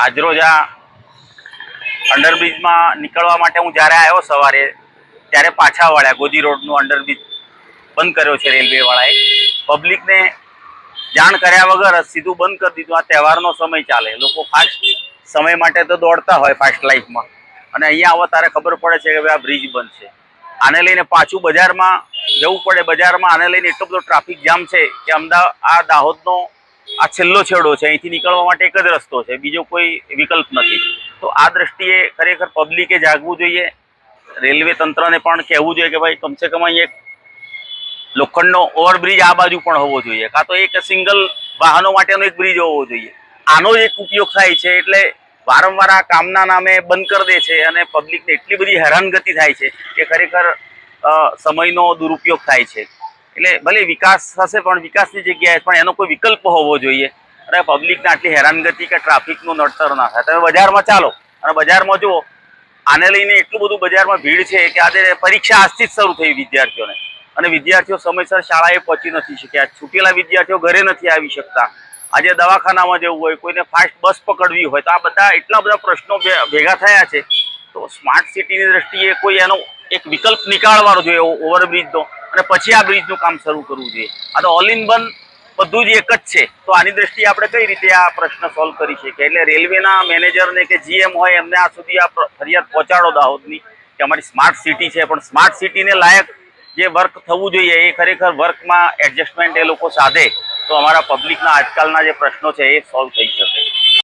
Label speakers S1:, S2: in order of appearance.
S1: આજરોજ આ અંડરબ્રિજમાં નીકળવા માટે હું જ્યારે આવ્યો સવારે, ત્યારે પાછા વળ્યા ગોદી રોડનું અંડરબ્રિજ બંધ કર્યો છે રેલવેવાળાએ. પબ્લિકને જાણ કર્યા વગર સીધું બંધ કરી દીધું. આ તહેવારનો સમય ચાલે. લોકો ફાસ્ટ સમય માટે તો દોડતા હોય ફાસ્ટ લાઈફમાં અને અહીંયા આવો તારે ખબર પડે છે કે ભાઈ આ બ્રિજ બંધ છે. આને લઈને પાછું બજારમાં જવું પડે. બજારમાં આને લઈને એટલો બધો ટ્રાફિક જામ છે કે અમદાવાદ આ દાહોદનો આ છેલ્લો છેડો છે, અહીંથી નીકળવા માટે એક જ રસ્તો છે, બીજો કોઈ વિકલ્પ નથી. તો આ દ્રષ્ટિએ ખરેખર પબ્લિકે જાગવું જોઈએ. રેલવે તંત્રને પણ કહેવું જોઈએ કે ભાઈ, કમસે કમ અહીં એક લોખંડનો ઓવરબ્રિજ આ બાજુ પણ હોવો જોઈએ. કાં તો એક સિંગલ વાહનો માટેનો એક બ્રિજ હોવો જોઈએ. આનો એક ઉપયોગ થાય છે, એટલે વારંવાર આ કામના નામે બંધ કરી દે છે અને પબ્લિકને એટલી બધી હેરાનગતિ થાય છે કે ખરેખર સમયનો દુરુપયોગ થાય છે. એટલે ભલે વિકાસ થશે પણ વિકાસની જગ્યાએ પણ એનો કોઈ વિકલ્પ હોવો જોઈએ. અને પબ્લિકને આટલી હેરાનગતિ કે ટ્રાફિકનું નડતર ના થાય. તમે બજારમાં ચાલો અને બજારમાં જુઓ, આને લઈને એટલું બધું બજારમાં ભીડ છે કે આજે પરીક્ષા આજથી જ શરૂ થઈ વિદ્યાર્થીઓને. અને વિદ્યાર્થીઓ સમયસર શાળાએ પહોંચી નથી શક્યા. છૂટેલા વિદ્યાર્થીઓ ઘરે નથી આવી શકતા. આજે દવાખાનામાં જવું હોય, કોઈને ફાસ્ટ બસ પકડવી હોય, તો આ બધા એટલા બધા પ્રશ્નો ભેગા થયા છે. તો સ્માર્ટ સિટીની દ્રષ્ટિએ કોઈ એનો એક વિકલ્પ નીકાળવાનો જોઈએ ઓવરબ્રિજનો અને પછી આ બ્રિજનું કામ શરૂ કરવું જોઈએ. આ તો ઓલ ઇન વન બધું જ એક જ છે. તો આની દ્રષ્ટિએ આપણે કઈ રીતે આ પ્રશ્ન સોલ્વ કરી શકીએ? એટલે રેલવેના મેનેજરને કે જીએમ હોય, એમને આ સુધી આ ફરિયાદ પહોંચાડો દાહોદની, કે અમારી સ્માર્ટ સિટી છે. પણ સ્માર્ટ સિટીને લાયક જે વર્ક થવું જોઈએ, એ ખરેખર વર્કમાં એડજસ્ટમેન્ટ એ લોકો સાધે. તો અમારા પબ્લિકના આજકાલના જે પ્રશ્નો છે, એ સોલ્વ થઈ શકે.